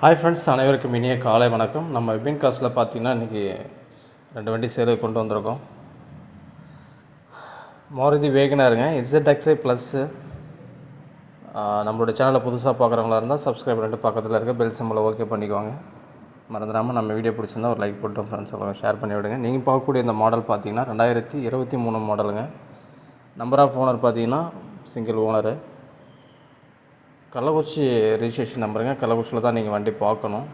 Hi friends அனைவருக்கும் இனிய காலை வணக்கம். நம்ம விபின் காசில் பார்த்தீங்கன்னா இன்றைக்கி ரெண்டு வண்டி சேலுக்கு கொண்டு வந்திருக்கோம். மாருதி வேகனாருங்க. இசட்எக்ஸை ப்ளஸ்ஸு நம்மளோட சேனலை புதுசாக பார்க்குறவங்களா இருந்தால் சப்ஸ்கிரைப் பண்ணிட்டு பக்கத்தில் இருக்க பெல் சிம்பிளை ஓகே பண்ணிக்குவாங்க மறந்துடாமல் நம்ம வீடியோ பிடிச்சிருந்தா ஒரு லைக் போட்டு ஃப்ரெண்ட்ஸ் எல்லாம் ஷேர் பண்ணி விடுங்க நீங்கள் பார்க்கக்கூடிய இந்த மாடல் பார்த்தீங்கன்னா ரெண்டாயிரத்தி இருபத்தி மூணு மாடலுங்க நம்பர் ஆஃப் ஓனர் பார்த்தீங்கன்னா சிங்கிள் ஓனரு கள்ளக்குறிச்சி ரிஜிஸ்ட்ரேஷன் நம்பருங்க கள்ளக்குறிச்சியில் தான் நீங்கள் வண்டி பார்க்கணும்.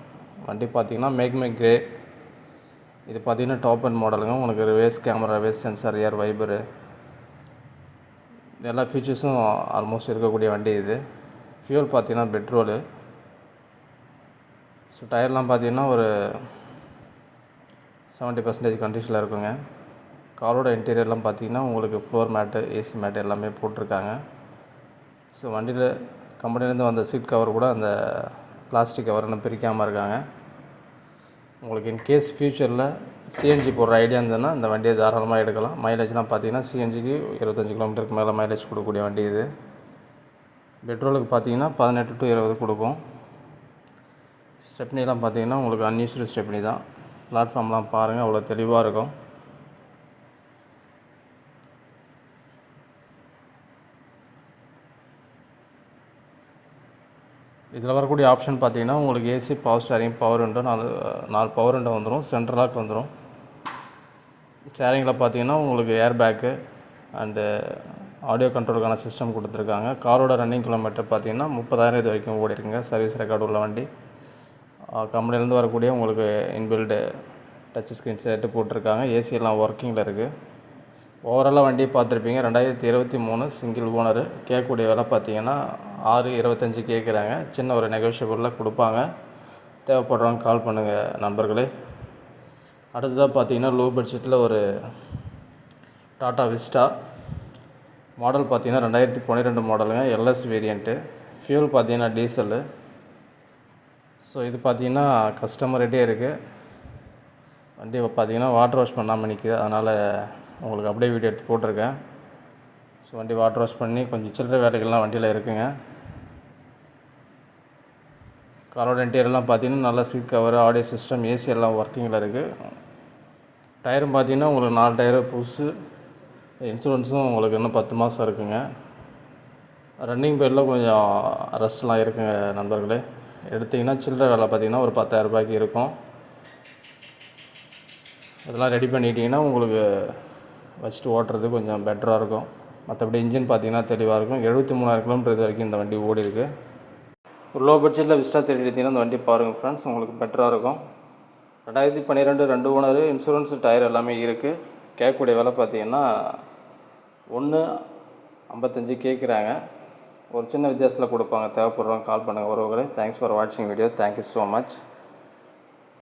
வண்டி பார்த்தீங்கன்னா மேக் மே கிரே இது பார்த்தீங்கன்னா டாப் அண்ட் மாடலுங்க உங்களுக்கு reverse camera ரிவேஸ் sensor rear wiper எல்லா ஃபீச்சர்ஸும் ஆல்மோஸ்ட் இருக்கக்கூடிய வண்டி இது. ஃபியூல் பார்த்தீங்கன்னா பெட்ரோலு ஸோ டயர்லாம் பார்த்தீங்கன்னா ஒரு செவன்ட்டி பர்சன்டேஜ் கண்டிஷனில் இருக்குங்க. காரோட இன்டீரியர்லாம் பார்த்தீங்கன்னா உங்களுக்கு ஃப்ளோர் மேட்டு ஏசி மேட்டு எல்லாமே போட்டிருக்காங்க. ஸோ வண்டியில் கம்பெனிலேருந்து வந்த சீட் கவர் கூட அந்த பிளாஸ்டிக் கவர் இன்னும் பிரிக்காமல் இருக்காங்க. உங்களுக்கு இன்கேஸ் ஃப்யூச்சரில் சிஎன்ஜி போடுற ஐடியா இருந்ததுன்னா இந்த வண்டியை தாராளமாக எடுக்கலாம். மைலேஜ்லாம் பார்த்தீங்கன்னா சிஎன்ஜிக்கு இருபத்தஞ்சி கிலோமீட்டருக்கு மேலே மைலேஜ் கொடுக்கக்கூடிய வண்டி இது. பெட்ரோலுக்கு பார்த்தீங்கன்னா பதினெட்டு டு இருபது கொடுக்கும் ஸ்டெப்னிலாம் பார்த்தீங்கன்னா உங்களுக்கு அன்யூஸ்டு ஸ்டெப்னி தான். பிளாட்ஃபார்ம்லாம் பாருங்கள் அவ்வளோ தெளிவாக இருக்கும். இதில் வரக்கூடிய ஆப்ஷன் பார்த்தீங்கன்னா உங்களுக்கு AC power steering power window நாலு நாலு பவர் விண்டோ வந்துடும் சென்ட்ரல் லாக் வந்துடும் ஸ்டேரிங்கில் பார்த்தீங்கன்னா உங்களுக்கு ஏர் பேக்கு அண்டு ஆடியோ கண்ட்ரோலுக்கான சிஸ்டம் கொடுத்துருக்காங்க. காரோட ரன்னிங் கிலோமீட்டர் பார்த்தீங்கன்னா முப்பதாயிரம் இது வரைக்கும் ஓடி இருக்குங்க சர்வீஸ் ரெக்கார்டு உள்ள வண்டி. கம்பெனிலேருந்து வரக்கூடிய உங்களுக்கு இன்பில்டு டச் ஸ்க்ரீன் செட்டு போட்டிருக்காங்க. ஏசி எல்லாம் ஒர்க்கிங்கில் இருக்குது ஓவராலாக வண்டியை பார்த்துருப்பீங்க. ரெண்டாயிரத்தி இருபத்தி மூணு சிங்கிள் ஓனரு கேட்கக்கூடிய விலை பார்த்தீங்கன்னா ஆறு இருபத்தஞ்சி கேட்குறாங்க. சின்ன ஒரு நெகோஷியபிளில் கொடுப்பாங்க. தேவைப்படுறவங்க கால் பண்ணுங்கள் நண்பர்களே. அடுத்ததாக பார்த்தீங்கன்னா லோ பட்ஜெட்டில் ஒரு டாட்டா விஸ்டா மாடல் பார்த்தீங்கன்னா ரெண்டாயிரத்தி பன்னிரெண்டு மாடலுங்க எல்எஸ் வேரியண்ட்டு ஃபியூல் பார்த்தீங்கன்னா டீசலு ஸோ இது பார்த்தீங்கன்னா கஸ்டமர்கிட்டே இருக்குது வண்டி பார்த்தீங்கன்னா வாட்டர் வாஷ் பண்ணாமல் நிற்கிது அதனால் உங்களுக்கு அப்படியே வீடியோ எடுத்து போட்டிருக்கேன். ஸோ வண்டி வாட்டர் வாஷ் பண்ணி கொஞ்சம் சில்லற வேலைகள்லாம் வண்டியில் இருக்குங்க. காரோட இன்டீரியர்லாம் பார்த்தீங்கன்னா நல்லா seat cover audio system AC எல்லாம் ஒர்க்கிங்கில் இருக்குது டயரும் பார்த்தீங்கன்னா உங்களுக்கு நாலு டயரு புதுசு. இன்சூரன்ஸும் உங்களுக்கு இன்னும் பத்து மாதம் இருக்குங்க. ரன்னிங் பேரில் கொஞ்சம் ரெஸ்ட்லாம் இருக்குங்க நண்பர்களே. எடுத்திங்கன்னா சில்லற வேலை பார்த்தீங்கன்னா ஒரு பத்தாயிரரூபாய்க்கு இருக்கும். அதெல்லாம் ரெடி பண்ணிட்டீங்கன்னா உங்களுக்கு வச்சுட்டு ஓட்டுறது கொஞ்சம் பெட்டராக இருக்கும். மற்றபடி இன்ஜின் பார்த்தீங்கன்னா தெளிவாக இருக்கும். எழுபத்தி மூணாயிரம் கிலோமீட்டர் இது வரைக்கும் இந்த வண்டி ஓடி இருக்கு. ஒரு லோ பட்ஜெட்டில் விஸ்டா தேடி எடுத்தீங்கன்னா இந்த வண்டி பாருங்கள் ஃப்ரெண்ட்ஸ் உங்களுக்கு பெட்டராக இருக்கும். ரெண்டாயிரத்தி பன்னிரெண்டு ரெண்டு ஓனரு இன்சூரன்ஸ் டயர் எல்லாமே இருக்குது கேட்கக்கூடிய விலை பார்த்தீங்கன்னா ஒன்று ஐம்பத்தஞ்சு கேட்குறாங்க ஒரு சின்ன வித்தியாசத்தில் கொடுப்பாங்க. தேவைப்படுறவங்க கால் பண்ணுங்கள் உறவுகளே தேங்க்ஸ் ஃபார் வாட்சிங் video thank you so much